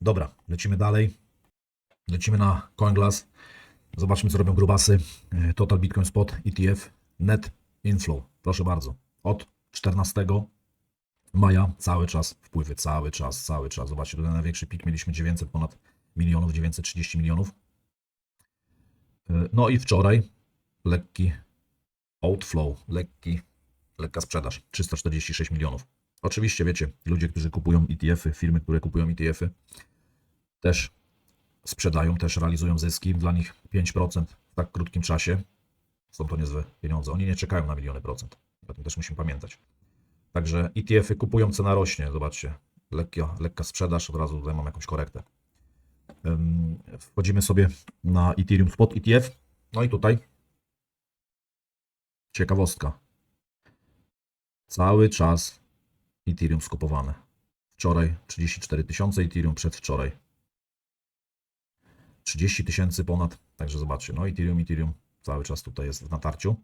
Dobra, lecimy dalej. Lecimy na CoinGlass. Zobaczmy, co robią grubasy. E, Total Bitcoin Spot ETF Net Inflow. Proszę bardzo. Od 14 maja cały czas wpływy, cały czas, cały czas. Zobaczcie, tutaj największy pik mieliśmy 900 ponad milionów, 930 milionów. E, No i wczoraj lekki outflow, lekki, lekka sprzedaż, 346 milionów. Oczywiście wiecie, ludzie, którzy kupują ETF-y, firmy, które kupują ETF-y, też sprzedają, też realizują zyski. Dla nich 5% w tak krótkim czasie są to niezłe pieniądze. Oni nie czekają na miliony procent. O tym też musimy pamiętać. Także ETF-y kupują, cena rośnie. Zobaczcie, lekka, lekka sprzedaż, od razu tutaj mam jakąś korektę. Wchodzimy sobie na Ethereum Spot ETF. No i tutaj ciekawostka. Cały czas Ethereum skupowane. Wczoraj 34 tysiące Ethereum, przedwczoraj 30 tysięcy ponad. Także zobaczcie, no Ethereum, Ethereum cały czas tutaj jest w natarciu.